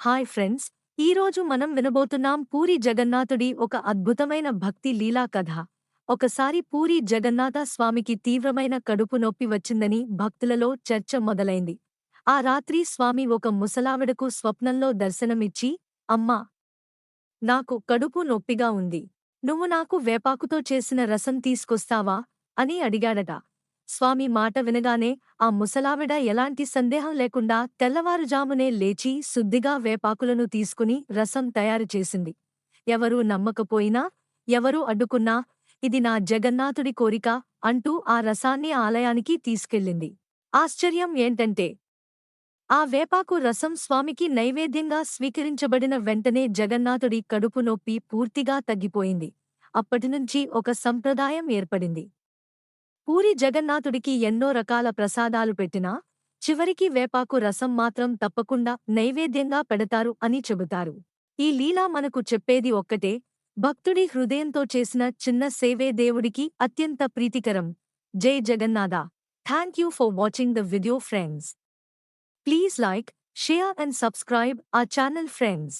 Hi friends ఈరోజు మనం వినబోతున్నాం పూరి జగన్నాథుడి ఒక అద్భుతమైన భక్తి లీలా కథ. ఒకసారి పూరి జగన్నాథ స్వామికి తీవ్రమైన కడుపు నొప్పి వచ్చిందని భక్తులలో చర్చ మొదలైంది. ఆ రాత్రి స్వామి ఒక ముసలావిడకు స్వప్నంలో దర్శనమిచ్చి అమ్మా నాకు కడుపు నొప్పిగా ఉంది. నువ్వు నాకు వేపాకుతో చేసిన రసం తీసుకొస్తావా? అని అడిగాడట. స్వామి మాట వినగానే ఆ ముసలావిడ ఎలాంటి సందేహం లేకుండా తెల్లవారుజామునే లేచి శుద్ధిగా వేపాకులను తీసుకుని రసం తయారు చేసింది. ఎవరూ నమ్మకపోయినా ఎవరూ అడ్డుకున్నా ఇది నా జగన్నాథుడి కోరిక అంటూ ఆ రసాన్ని ఆలయానికి తీసుకెళ్ళింది. ఆశ్చర్యం ఏంటంటే ఆ వేపాకు రసం స్వామికి నైవేద్యంగా స్వీకరించబడిన వెంటనే జగన్నాథుడి కడుపు నొప్పి పూర్తిగా తగ్గిపోయింది. అప్పటినుంచి ఒక సంప్రదాయం ఏర్పడింది. పూరి జగన్నాథుడికి ఎన్నో రకాల ప్రసాదాలు పెట్టినా చివరికి వేపాకు రసం మాత్రం తప్పకుండా నైవేద్యంగా పెడతారు అని చెబుతారు. ఈ లీలా మనకు చెప్పేది ఒక్కటే భక్తుడి హృదయంతో చేసిన చిన్న సేవే దేవుడికి అత్యంత ప్రీతికరం. జై Jagannatha. Thank you for watching the video friends. Please like share and subscribe a channel friends.